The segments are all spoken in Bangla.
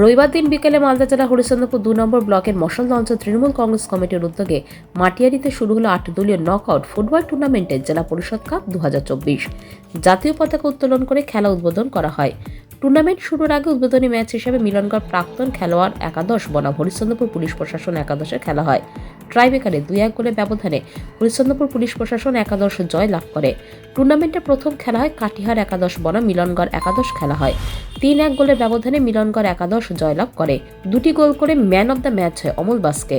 রবিবার দিন বিকেলে মালদা জেলা হরিচন্দ্রপুর দু নম্বর ব্লকের মশাল দঞ্চ তৃণমূল কংগ্রেস কমিটির উদ্যোগে মাটিয়ারিতে শুরু হলো আট দলীয় নকআউট ফুটবল টুর্নামেন্টের জেলা পরিষদ কাপ দু হাজার চব্বিশ। জাতীয় পতাকা উত্তোলন করে খেলা উদ্বোধন করা হয়। টুর্নামেন্ট শুরুর আগে উদ্বোধনী ম্যাচ হিসেবে মিলনগড় প্রাক্তন খেলোয়াড় একাদশ বনাম হরিচন্দ্রপুর পুলিশ প্রশাসন একাদশে খেলা হয়। ট্রাইবেকারে দুই এক গোলের ব্যবধানে হরিচন্দ্রপুর পুলিশ প্রশাসন একাদশ জয় লাভ করে। টুর্নামেন্টে প্রথম খেলা হয় কাটিহার একাদশ বনাম মিলনগড় একাদশ খেলা হয়। তিন এক গোলের ব্যবধানে মিলনগড় একাদশ জয়লাভ করে। দুটি গোল করে ম্যান অব দ্য ম্যাচ হয় অমল বাসকে।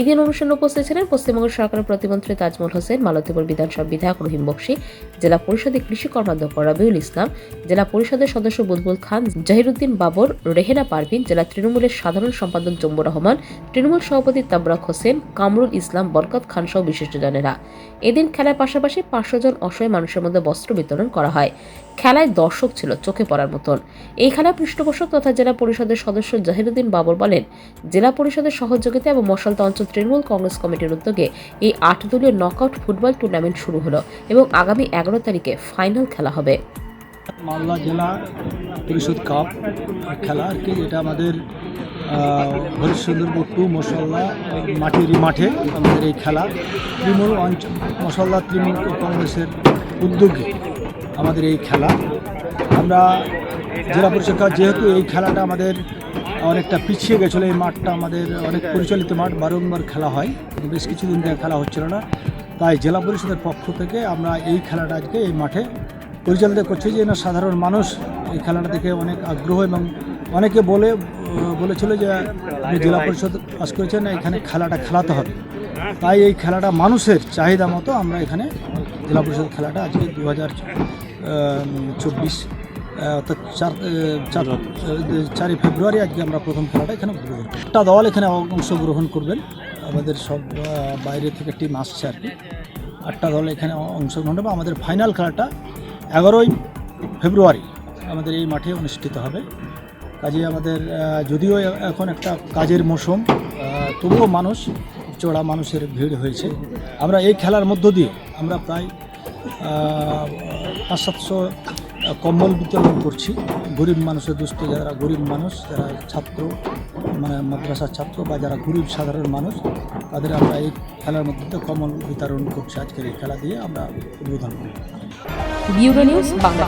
এদিন অনুষ্ঠানে উপস্থিত ছিলেন পশ্চিমবঙ্গ সরকারের প্রতিমন্ত্রী তাজমল হোসেন, মালতীপুর বিধানসভা বিধায়ক রহিম বক্সি, জেলা পরিষদের কৃষি কর্মাধ্যক্ষ রবিউল ইসলাম, জেলা পরিষদের সদস্য বুলবুল খান, জাহিরুদ্দিন বাবর, রেহেনা পারভিন, জেলা তৃণমূলের সাধারণ সম্পাদক জম্বু রহমান, তৃণমূল সভাপতি তাবরাক হোসেন, কামরুল ইসলাম, বরকত খান সহ বিশিষ্টজনেরা। এদিন খেলার পাশাপাশি পাঁচশো জন অসহায় মানুষের মধ্যে বস্ত্র বিতরণ করা হয়। খেলায় দর্শক ছিল চোখে পড়ার মতন। এই খেলার পৃষ্ঠপোষক তথা জেলা পরিষদের সদস্য জাহিরুদ্দিন বাবর বলেন, জেলা পরিষদের সহযোগিতা এবং মশালতা অঞ্চল তৃণমূল কংগ্রেস কমিটির উদ্যোগে এই আট দলীয় নকআউট ফুটবল টুর্নামেন্ট শুরু হলো এবং আগামী এগারো তারিখে ফাইনাল খেলা হবে। মালদা জেলা পরিষদ কাপ খেলা আর কি এটা আমাদের হরিশ্চন্দ্রপুর টু মশল্লা মাটির মাঠে আমাদের এই খেলা। তৃণমূল অঞ্চল মশল্লা তৃণমূল কংগ্রেসের উদ্যোগে আমাদের এই খেলা। আমরা জেলা পরিষদ যেহেতু এই খেলাটা আমাদের অনেকটা পিছিয়ে গেছিল এই মাঠটা। আমাদের অনেক পরিচালিত মাঠ, বারংবার খেলা হয়। বেশ কিছুদিন থেকে খেলা হচ্ছিল না। তাই জেলা পরিষদের পক্ষ থেকে আমরা এই খেলাটা আজকে এই মাঠে পরিচালিত করছি যে না, সাধারণ মানুষ এই খেলাটা দেখে অনেক আগ্রহ এবং অনেকে বলে বলেছিল যে জেলা পরিষদ পাস করেছেন, এখানে খেলাটা খেলাতে হবে। তাই এই খেলাটা মানুষের চাহিদা মতো আমরা এখানে জেলা পরিষদ খেলাটা আজকে দু হাজার চব্বিশ অর্থাৎ চার চার চারই ফেব্রুয়ারি আজকে আমরা প্রথম খেলাটা এখানে উদ্বোধন। একটা দল এখানে অংশগ্রহণ করবেন। আমাদের সব বাইরে থেকে টিম আসছে আর কি। আটটা দল এখানে অংশগ্রহণ হবে। আমাদের ফাইনাল খেলাটা এগারোই ফেব্রুয়ারি আমাদের এই মাঠে অনুষ্ঠিত হবে। কাজে আমাদের যদিও এখন একটা কাজের মৌসুম তবুও মানুষ চড়া মানুষের ভিড় হয়েছে। আমরা এই খেলার মধ্য দিয়ে আমরা প্রায় পাঁচ সাতশো কম্বল বিতরণ করছি। গরিব মানুষের দুস্থ যারা গরিব মানুষ, যারা ছাত্র মানে মাদ্রাসার ছাত্র বা যারা গরিব সাধারণ মানুষ, তাদের আমরা এই খেলার মধ্যে কম্বল বিতরণ করছি। আজকের এই খেলা দিয়ে আমরা উদ্বোধন করি। নিউজ বাংলা